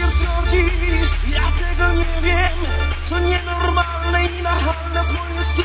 się zgodzisz, ja tego nie wiem. To nienormalne i nachalne z mojej strony.